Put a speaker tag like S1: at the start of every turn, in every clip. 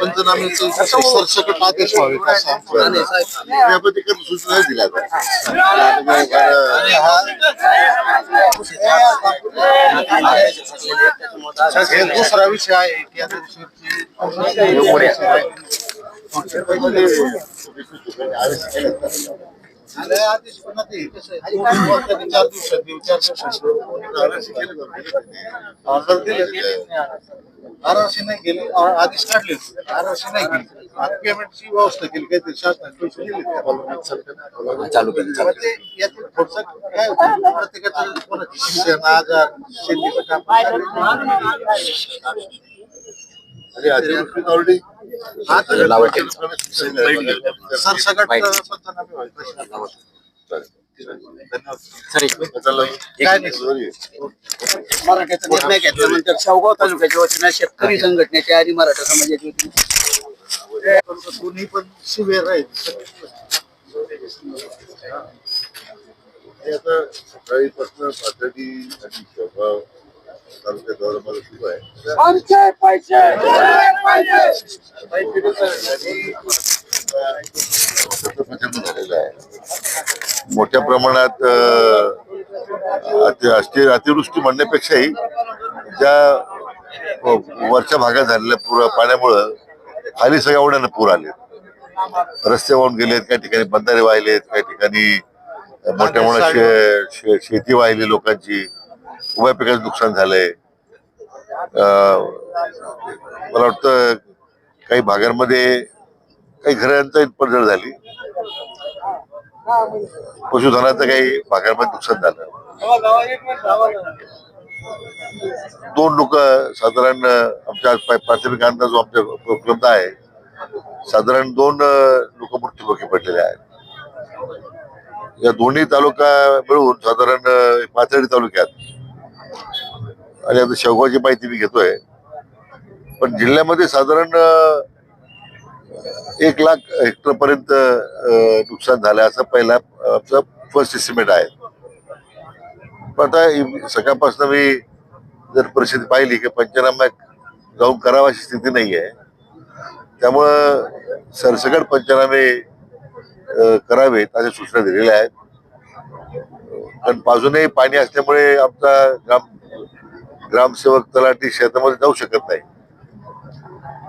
S1: पंचनाम्याचे सरसकट आदेश व्हावेत असं व्यापतीकरण सूचना दिल्या हे दुसरा विषय आहे की आता आरआरसी नाही गेली आधीच काढले आरआरसी नाही गेली आता पेमेंटची व्यवस्था केली काहीतरी शासनाने पैसे दिले
S2: चालू केलं.
S1: ते यातून थोडस काय होतं, प्रत्येकाचं कोणाचं शिक्षण आजार शेतीचं काम ऑलरेडी सरसकट पंचनामे
S3: मराठ्याचा निर्णय घेतल्यानंतर शेवगाव तालुक्याच्या वतीनं शेतकरी संघटनेच्या आणि मराठा समाजाच्या वतीने.
S1: दोन्ही पण शिवेर आहेत हे आता सकाळीपासून पातळी आणि शेवगाव
S3: आमचे पैसे!
S1: मोठ्या प्रमाणात अतिवृष्टी म्हणण्यापेक्षाही ज्या अं, वरच्या भागात झालेल्या पूर पाण्यामुळं खाली सगळ्या ओढ्यानं पूर आले रस्ते वाहून गेलेत काही ठिकाणी बंधारे वाहिलेत काही ठिकाणी मोठ्या शे- शेती वाहिली लोकांची. उभ्या पिकाचं नुकसान झालंय. अं, मला वाटतं काही भागांमध्ये काही घरांचा पडझड झाली. पशुधनाचं काही भागांमध्ये नुकसान झालं. दोन लोक साधारण आमच्या प्राथमिक अंदाज जो आमच्या उपलब्ध आहे साधारण दोन लोक मृत्यूमुखी पडलेले आहेत. या दोन्ही तालुका मिळून साधारण पाचडी पाथर्डी तालुक्यात आणि आता शेवगावची माहिती मी घेतोय. पण जिल्ह्यामध्ये साधारण एक लाख हेक्टर पर्यंत नुकसान झालं असं पहिला आमचं फर्स्ट एस्टिमेट आहे. पण आता सकाळपासून मी जर परिस्थिती पाहिली की पंचनामा जाऊन करावा अशी स्थिती नाही आहे त्यामुळं सरसकट पंचनामे करावेत अशा सूचना दिलेल्या आहेत. कारण बाजूनही पाणी असल्यामुळे आमचा ग्राम ग्रामसेवक तलाठी शेतामध्ये जाऊ शकत नाही.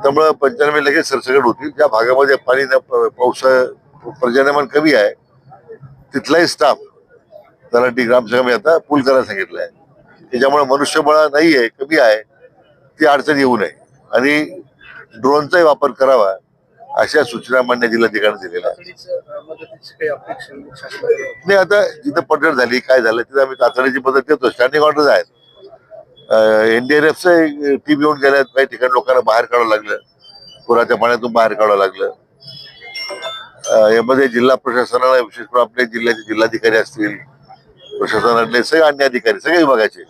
S1: त्यामुळं पंचनामे लगेच सरसकट होतील. ज्या भागामध्ये पाणी पाऊस पावसा पर्जन्यमान कमी आहे तिथलाही स्टाफ तलाठी ग्रामसेवक मी आता पूल करायला सांगितलं आहे त्याच्यामुळे मनुष्यबळ नाही आहे कमी आहे ती अडचण येऊ नये. आणि ड्रोनचाही वापर करावा. अशा सूचना मान्य जिल्हाधिकाऱ्यांनी दिलेल्या आहेत. नाही आता जिथं पडझड झाली काय झालं तिथं आम्ही तातडीची मदत देतो. स्टँडिंग ऑर्डर आहेत. एनडीआरएफचं टीम येऊन गेल्यात. काही ठिकाणी लोकांना बाहेर काढावं लागलं. पुराच्या पाण्यातून बाहेर काढावं लागलं. यामध्ये जिल्हा प्रशासनाला विशेष करून आपल्या जिल्ह्याचे जिल्हाधिकारी असतील प्रशासनातले सगळे अन्य अधिकारी सगळे विभागाचे.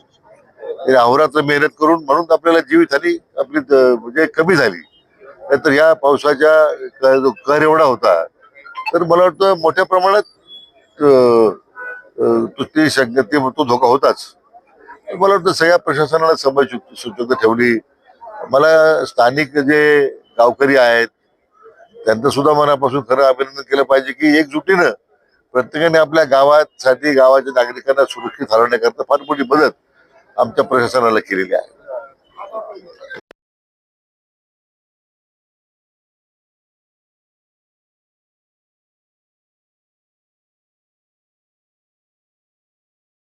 S1: अहोरात्र मेहनत करून म्हणून आपल्याला जीवितहानी आपली म्हणजे कमी झाली. नाहीतर या पावसाच्या जो कर एवढा होता. तर मला वाटतं मोठ्या प्रमाणात अं, अं, तो- ती शक्य ते तो धोका होताच. मला वाटतं सगळ्या प्रशासनाला समज सूचना ठेवली. मला स्थानिक जे गावकरी आहेत त्यांचं सुद्धा मनापासून खरं अभिनंदन केलं पाहिजे की एकजुटीनं प्रत्येकाने आपल्या गावासाठी गावाच्या नागरिकांना सुरक्षित हलवण्याकरता फार मोठी मदत आमच्या प्रशासनाला केलेली आहे.